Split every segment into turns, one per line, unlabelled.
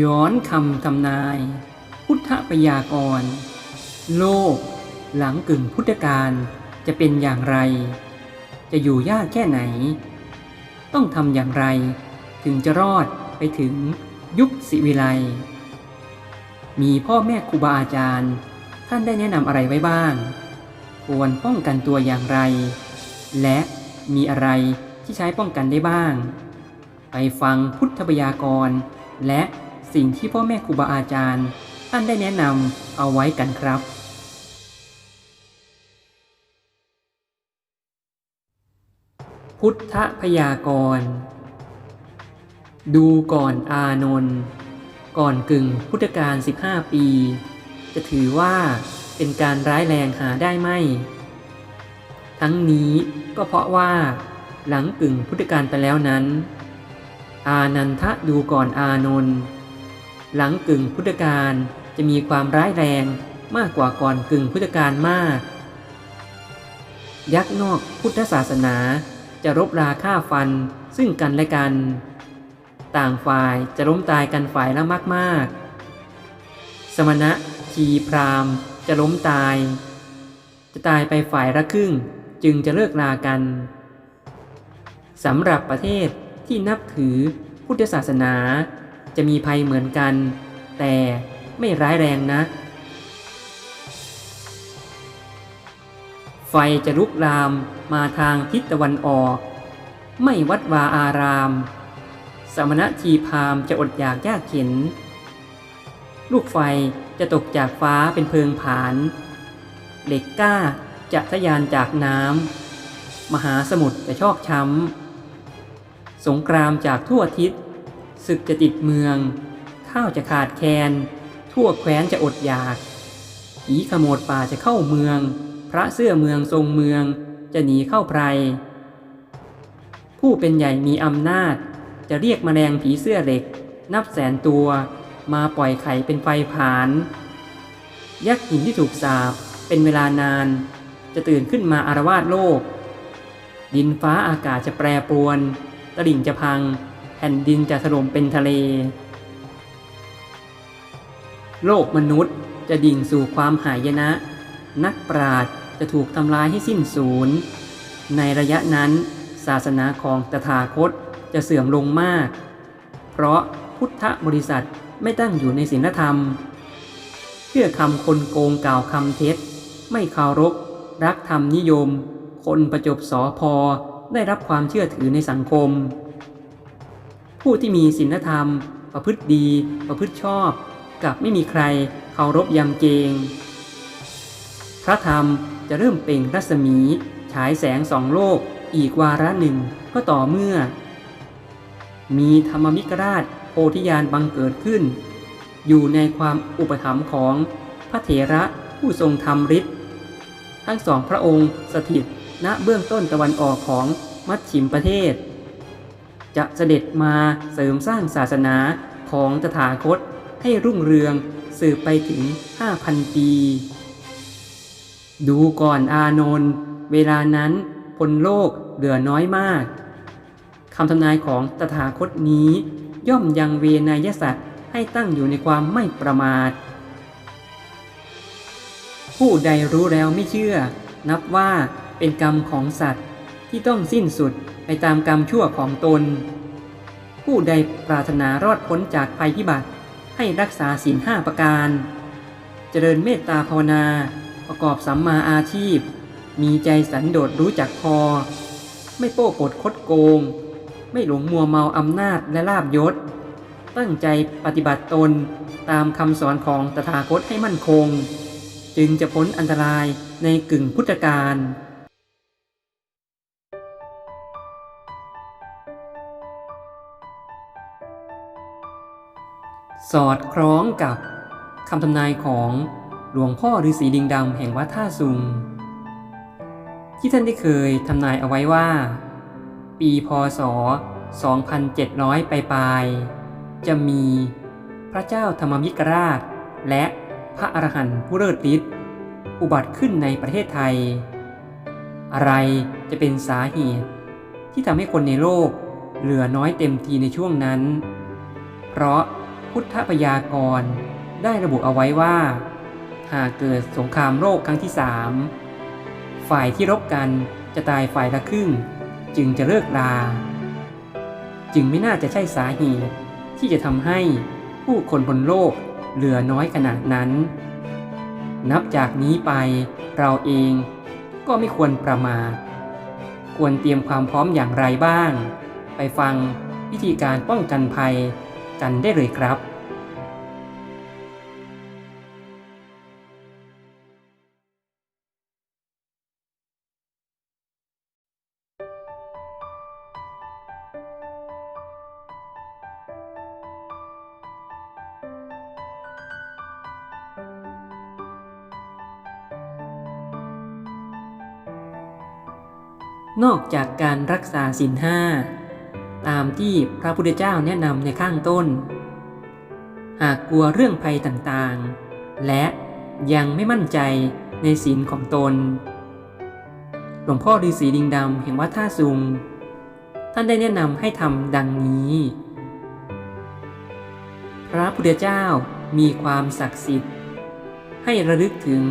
ย้อนคำทำนาย พุทธปยากร โลก หลังกึ่งพุทธกาลจะเป็นอย่างไร จะอยู่ยากแค่ไหน ต้องทำอย่างไร ถึงจะรอดไปถึงยุคสิวิไลมีพ่อแม่ครูบาอาจารย์ ท่านได้แนะนำอะไรไว้บ้าง ควรป้องกันตัวอย่างไร และมีอะไรที่ใช้ป้องกันได้บ้าง ไปฟังพุทธพยากรและ สิ่งที่พ่อแม่ครูบาอาจารย์ ท่านได้แนะนำเอาไว้กันครับ พุทธพยากรณ์ดูก่อนอานนท์ก่อนกึ่งพุทธกาล15 ปี จะถือว่าเป็นการร้ายแรงหาได้ไหม ทั้งนี้ก็เพราะว่า หลังกึ่งพุทธกาลไปแล้วนั้น อานันทะดูก่อนอานนท์ หลังกึ่งพุทธกาลจะมีความร้ายแรงมากกว่าก่อนกึ่งพุทธกาลมาก ยักษ์นอกพุทธศาสนาจะรบราฆ่าฟันซึ่งกันและกัน ต่างฝ่ายจะล้มตายกันฝ่ายละมากๆ สมณะทีพรามจะล้มตาย จะตายไปฝ่ายละครึ่งจึงจะเลิกลากันสำหรับประเทศที่นับถือพุทธศาสนา จะมีภัยเหมือนกัน แต่ไม่ร้ายแรงนะ ไฟจะลุกลามมาทางทิศตะวันออก ไม่วัดวาอาราม สมณะทีพามจะอดอยากยากเข็น ลูกไฟจะตกจากฟ้าเป็นเพิงผาน เหล็กกล้าจะทะยานจากน้ำ มหาสมุทรจะชอกช้ำ สงครามจากทั่วทิศ ศึกจะติดเมือง ข้าวจะขาดแคลน ทั่วแคว้นจะอดอยากผีขโมดป่าจะเข้าเมือง พระเสื้อเมืองทรงเมือง จะหนีเข้าไพร ผู้เป็นใหญ่มีอำนาจ จะเรียกแมลงผีเสื้อเหล็ก นับแสนตัว มาปล่อยไข่เป็นไฟผาน ยักษ์หินที่ถูกสาปเป็นเวลานาน จะตื่นขึ้นมาอารวาสโลก ดินฟ้าอากาศจะแปรปรวน ตลิ่งจะพัง แผ่นดินจะถล่มเป็นทะเล โลกมนุษย์จะดิ่งสู่ความหายนะ นักปราชญ์จะถูกทำลายให้สิ้นสูญ ในระยะนั้น ศาสนาของตถาคตจะเสื่อมลงมาก เพราะพุทธบริษัทไม่ตั้งอยู่ในศีลธรรม เชื่อคำคนโกงกล่าวคำเท็จ ไม่เคารพรักธรรมนิยม คนประจบสอพอได้รับความเชื่อถือในสังคม ผู้ที่มีศีลธรรม ประพฤติดี ประพฤติชอบ กับไม่มีใครเคารพยำเกรงพระธรรมจะเริ่มเปล่งรัศมีฉายแสงสองโลกอีกวาระหนึ่งก็ต่อเมื่อ มีธรรมมิกราชโพธิญาณบังเกิดขึ้น อยู่ในความอุปถัมภ์ของพระเถระผู้ทรงธรรมฤทธิ์ทั้งสองพระองค์สถิตณเบื้องต้นตะวันออกของมัชชิมประเทศ จะเสด็จมาเสริมสร้างศาสนาของตถาคตให้รุ่งเรืองสืบไปถึง 5,000 ปี ดูก่อนอานนท์เวลานั้นพลโลกเหลือน้อยมากคำทำนายของตถาคตนี้ย่อมยังเวนยสัตว์ให้ตั้งอยู่ในความไม่ประมาท ผู้ใดรู้แล้วไม่เชื่อ นับว่าเป็นกรรมของสัตว์ ที่ต้องสิ้นสุดไปตามกรรมชั่วของตน ผู้ใดปรารถนารอดพ้นจากภัยพิบัติให้รักษาศีลห้าประการ เจริญเมตตาภาวนา ประกอบสัมมาอาชีพ มีใจสันโดษรู้จักพอ ไม่โป้ปดคดโกง ไม่หลงมัวเมาอำนาจและลาบยศ ตั้งใจปฏิบัติตนตามคำสอนของตถาคตให้มั่นคง จึงจะพ้นอันตรายในกึ่งพุทธกาล สอดคล้องกับคำทำนายของหลวงพ่อฤาษีดิงดำแห่งวัดท่าซุง ที่ท่านได้เคยทำนายเอาไว้ว่า ปีพศ 2700 ไปปลายๆจะมีพระเจ้าธรรมมิกราช และพระอรหันต์ผู้เลิศฤทธิ์อุบัติขึ้นในประเทศไทย อะไรจะเป็นสาเหตุที่ทำให้คนในโลกเหลือน้อยเต็มทีในช่วงนั้น เพราะ พุทธพยากรณ์ได้ระบุเอาไว้ว่า หากเกิดสงครามโลกครั้งที่สามฝ่ายที่รบกันจะตายฝ่ายละครึ่ง จึงจะเลิกลา จึงไม่น่าจะใช่สาเหตุที่จะทำให้ผู้คนบนโลกเหลือน้อยขนาดนั้น นับจากนี้ไปเราเองก็ไม่ควรประมาทควรเตรียมความพร้อมอย่างไรบ้าง ไปฟังวิธีการป้องกันภัย กันได้เลยครับนอกจากการรักษาศีลห้าามที่พระพุทธเจ้าแนะนำในข้างต้น หากกลัวเรื่องภัยต่างๆ และยังไม่มั่นใจในศีลของตน หลวงพ่อฤาษีดิงดำแห่งวัดท่าซุง ท่านได้แนะนำให้ทำดังนี้ พระพุทธเจ้ามีความศักดิ์สิทธิ์ ให้ระลึกถึง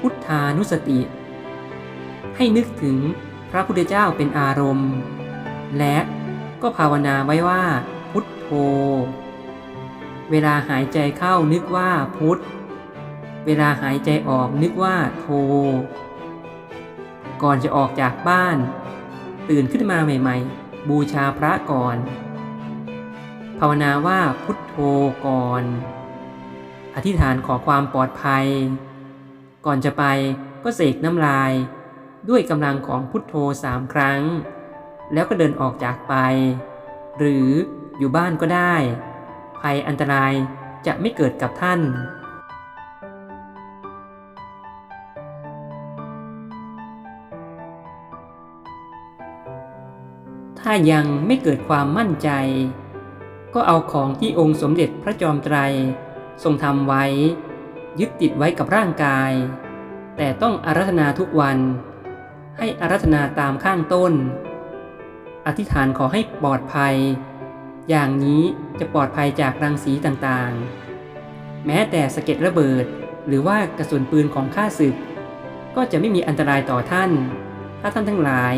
พุทธานุสติ ให้นึกถึงพระพุทธเจ้าเป็นอารมณ์ และ ก็ภาวนาไว้ว่า พุทโธ เวลาหายใจเข้านึกว่าพุทธเวลาหายใจออกนึกว่าโธ ก่อนจะออกจากบ้าน ตื่นขึ้นมาใหม่ ๆ บูชาพระก่อน ภาวนาว่าพุทโธก่อน อธิษฐานขอความปลอดภัย ก่อนจะไปก็เสกน้ำลาย ด้วยกำลังของพุทโธสามครั้ง แล้วก็เดินออกจากไป หรืออยู่บ้านก็ได้ ภัยอันตรายจะไม่เกิดกับท่าน ถ้ายังไม่เกิดความมั่นใจ ก็เอาของที่องค์สมเด็จพระจอมไตร ทรงทำไว้ ยึดติดไว้กับร่างกาย แต่ต้องอารัธนาทุกวัน ให้อารัธนาตามข้างต้น อธิษฐานขอให้ปลอดภัย อย่างนี้จะปลอดภัยจากรังสีต่างๆ แม้แต่สะเก็ดระเบิด หรือว่ากระสุนปืนของข้าศึก ก็จะไม่มีอันตรายต่อท่าน ถ้าท่านทั้งหลาย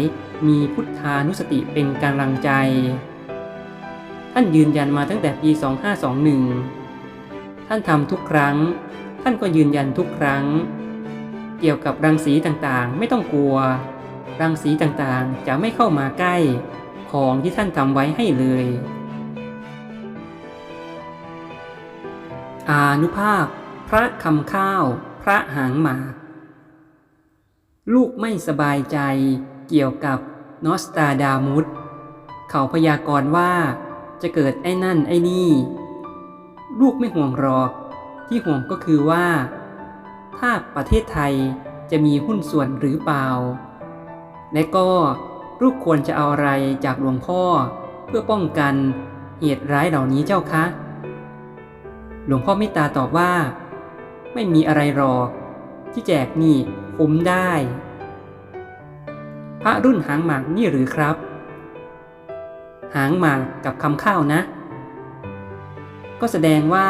มีพุทธานุสติเป็นกำลังใจ ท่านยืนยันมาตั้งแต่ปี 2521 ท่านทำทุกครั้ง ท่านก็ยืนยันทุกครั้ง เกี่ยวกับรังสีต่างๆ ไม่ต้องกลัว รังสีต่างๆ จะไม่เข้ามาใกล้ของที่ท่านทำไว้ให้เลย อานุภาพ พระคำข้าว พระหางหมาก ลูกไม่สบายใจเกี่ยวกับนอสตาดามุสเขาพยากรณ์ว่าจะเกิดไอ้นั่นไอ้นี่ ลูกไม่ห่วงหรอก ที่ห่วงก็คือว่า ถ้าประเทศไทยจะมีหุ้นส่วนหรือเปล่า และก็ลูกควรจะเอาอะไรจากหลวงพ่อ เพื่อป้องกันเหตุร้ายเหล่านี้เจ้าคะ หลวงพ่อเมตตาตอบว่า ไม่มีอะไรหรอกที่แจกนี่คุ้มได้ พระรุ่นหางหมากนี่หรือครับ หางหมากกับคำข้าวนะ ก็แสดงว่า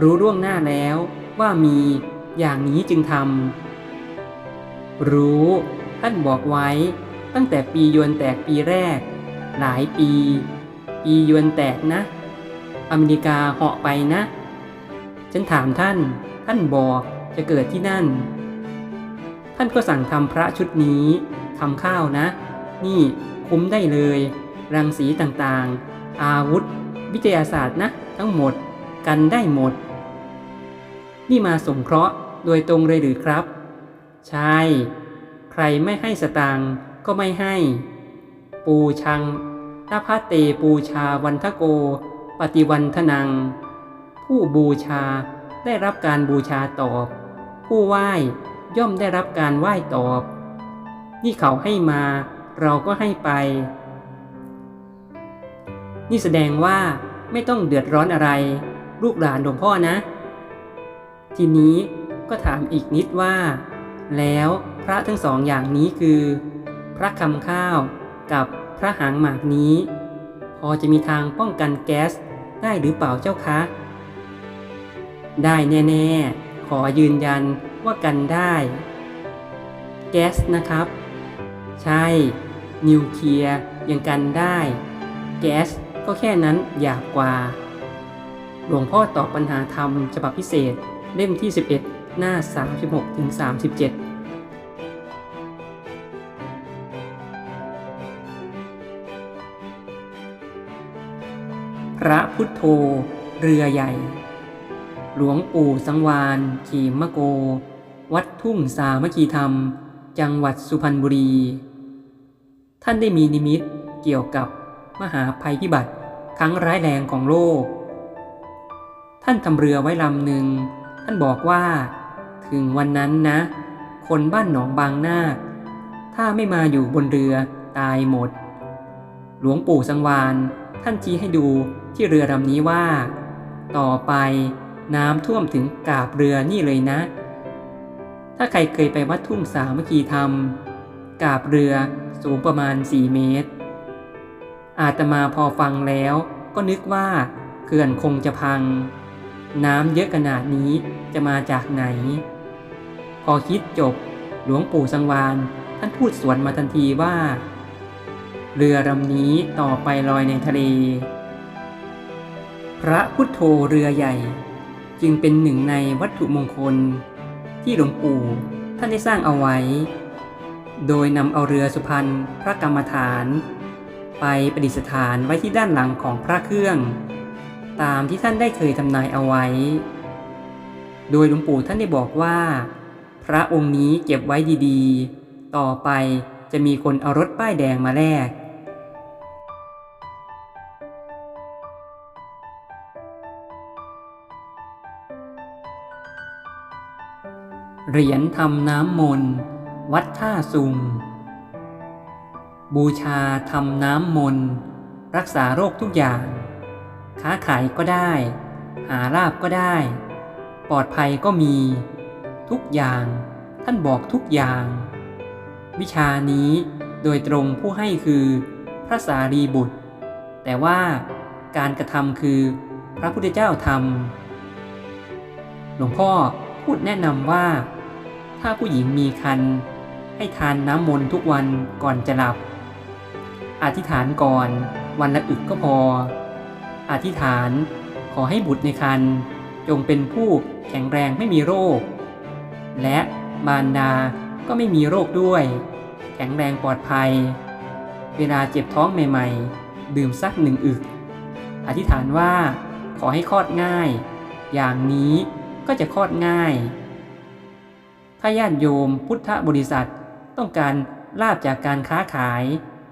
รู้ล่วงหน้าแล้วว่ามีอย่างนี้จึงทำรู้ ท่านบอกไว้ตั้งแต่ปียวนแตกปีแรก หลายปี ปียวนแตกนะ อเมริกาเหาะไปนะ ฉันถามท่าน ท่านบอกจะเกิดที่นั่น ท่านก็สั่งทำพระชุดนี้ทำข้าวนะ นี่คุ้มได้เลย รังสีต่างๆ อาวุธ วิทยาศาสตร์นะ ทั้งหมด กันได้หมด นี่มาสงเคราะห์โดยตรงเลยหรือครับ ใช่ รไม่ให้สตางค์ก็ไม่ให้ ปูชังนภเตปูชาวันทโก ปฏิวันทนัง ผู้บูชาได้รับการบูชาตอบ ผู้ไหว้ย่อมได้รับการไหว้ตอบ นี่เขาให้มาเราก็ให้ไป นี่แสดงว่าไม่ต้องเดือดร้อนอะไร ลูกหลานหลวงพ่อนะ ทีนี้ก็ถามอีกนิดว่า แล้ว ระทั้งสองอย่างนี้คือ พระคำข้าวกับพระหางหมากนี้ พอจะมีทางป้องกันแก๊สได้หรือเปล่าเจ้าคะ ได้แน่ๆ ขอยืนยันว่ากันได้ แก๊สนะครับ ใช่ นิวเคลียร์ยังกันได้ แก๊สก็แค่นั้นหยาบกว่า หลวงพ่อตอบปัญหาธรรมฉบับพิเศษเล่มที่ 11 หน้า 36 ระพุทโธ เรือใหญ่ หลวงปู่สังวานขีมะโก วัดทุ่งสามัคคีธรรม จังหวัดสุพรรณบุรี ท่านได้มีนิมิตเกี่ยวกับมหาภัยพิบัติครั้งร้ายแรงของโลก ท่านทำเรือไว้ลำหนึ่ง ท่านบอกว่า ถึงวันนั้นนะ คนบ้านหนองบางนาคถ้าไม่มาอยู่บนเรือตายหมด หลวงปู่สังวาน ท่านชี้ให้ดูที่เรือลำนี้ว่า ต่อไปน้ำท่วมถึงกาบเรือนี่เลยนะ ถ้าใครเคยไปวัดทุ่งสามัคคีธรรม กาบเรือสูงประมาณ 4 เมตร อาตมาพอฟังแล้วก็นึกว่าเขื่อนคงจะพัง น้ำเยอะขนาดนี้จะมาจากไหน พอคิดจบหลวงปู่สังวานท่านพูดสวนมาทันทีว่า เรือลำนี้ต่อไปลอยในทะเล พระพุทโธเรือใหญ่ จึงเป็นหนึ่งในวัตถุมงคล ที่หลวงปู่ท่านได้สร้างเอาไว้ โดยนำเอาเรือสุพรรณพระกรรมฐาน ไปประดิษฐานไว้ที่ด้านหลังของพระเครื่อง ตามที่ท่านได้เคยทำนายเอาไว้ โดยหลวงปู่ท่านได้บอกว่า พระองค์นี้เก็บไว้ดีๆ ต่อไปจะมีคนเอารถป้ายแดงมาแลก เหรียญทำน้ำมนต์วัดท่าซุง บูชาทำน้ำมนต์รักษาโรคทุกอย่าง ค้าขายก็ได้ หาลาบก็ได้ ปลอดภัยก็มี ทุกอย่างท่านบอกทุกอย่าง วิชานี้โดยตรงผู้ให้คือพระสารีบุตร แต่ว่าการกระทำคือพระพุทธเจ้าทำหลวงพ่อพูดแนะนำว่า ถ้าผู้หญิงมีคัน ให้ทานน้ำมนต์ทุกวันก่อนจะหลับ อธิษฐานก่อน วันละอึกก็พอ อธิษฐานขอให้บุตรในคันจงเป็นผู้แข็งแรงไม่มีโรค และมารดาก็ไม่มีโรคด้วย แข็งแรงปลอดภัย เวลาเจ็บท้องใหม่ ๆ ดื่มสักหนึ่งอึก อธิษฐานว่าขอให้คลอดง่าย อย่างนี้ก็จะคลอดง่าย ถ้าญาติโยมพุทธบริษัทต้องการลาบจากการค้าขาย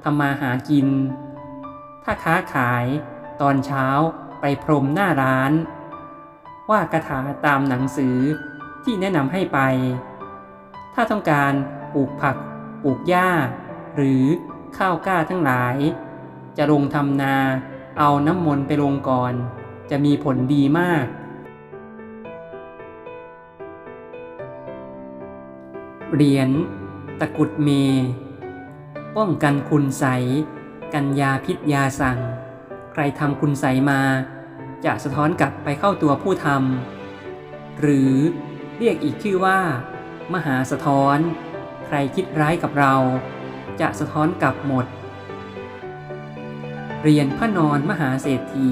ทำมาหากิน ถ้าค้าขายตอนเช้าไปพรมหน้าร้าน ว่ากระถาตามหนังสือที่แนะนำให้ไป ถ้าต้องการปลูกผัก ปลูกหญ้า หรือข้าวกล้าทั้งหลาย จะลงทำนาเอาน้ำมนต์ไปลงก่อน จะมีผลดีมาก เหรียญตะกุดเม ป้องกันคุณใส กันยาพิษยาสั่ง ใครทำคุณใสมา จะสะท้อนกลับไปเข้าตัวผู้ทำหรือเรียกอีกชื่อว่า มหาสะท้อน ใครคิดร้ายกับเรา จะสะท้อนกลับหมด เรียนพระนอนมหาเศรษฐี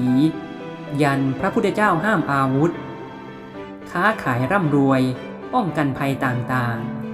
ยันพระพุทธเจ้าห้ามอาวุธ ค้าขายร่ำรวย ป้องกันภัยต่างๆ